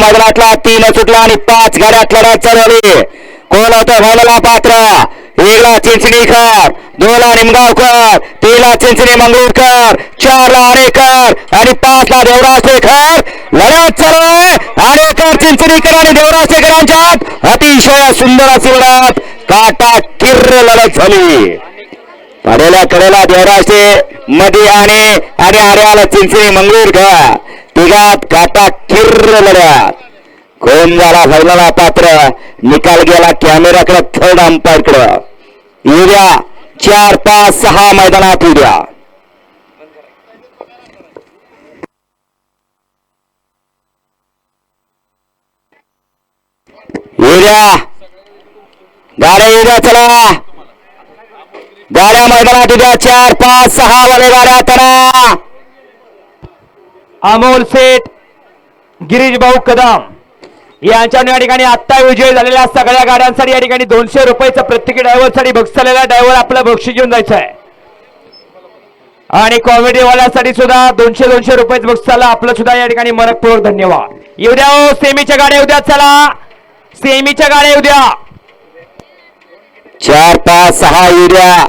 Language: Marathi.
मैदानातला तीन सुटला आणि पाच गाड्यात लढत चालवली. कोण होतं व्हायला पात्र. एकला चिंचणीकर दोनला निमगावकर तीनला चिंचणी मंगळूरकर चारला आरेकर आणि पाचला देवराज शेखर लढत चालू आहे. आरेकर चिंचणीकर आणि देवराज अतिशय सुंदर अशी लढत. काटा किर्र लढत झाली. कडेला कडेला देवराशे मध्ये आणि आणि आर्याला चिंचणी मंगळूरकर. तिघात काटा किर्र लढ्यात कोण झाला फायनला पात्र निकाल गेला कॅमेराकडे थर्ड अंपायरकडे उद्या चार पाच सहा मैदानात उद्या. उद्या गाड्या उद्या चला. गाड्या मैदानात उद्या चार पाच सहा वाले गाड्या करा अमोल सेठ गिरीश भाऊ कदम यांच्या या ठिकाणी आत्ता विजय झालेल्या सगळ्या गाड्यांसाठी या ठिकाणी दोनशे रुपयाचं प्रत्येकी ड्रायव्हरसाठी बक्षलेला ड्रायव्हर आपलं बक्षीस घेऊन जायचं आहे. आणि कॉमेडीवाल्यासाठी सुद्धा दोनशे दोनशे रुपये बक्षाला आपलं सुद्धा या ठिकाणी मनपूर्वक धन्यवाद. येऊ द्या हो सेमीच्या गाड्या येऊ द्या चला. सेमीच्या गाड्या येऊ द्या चार पाच सहा उद्या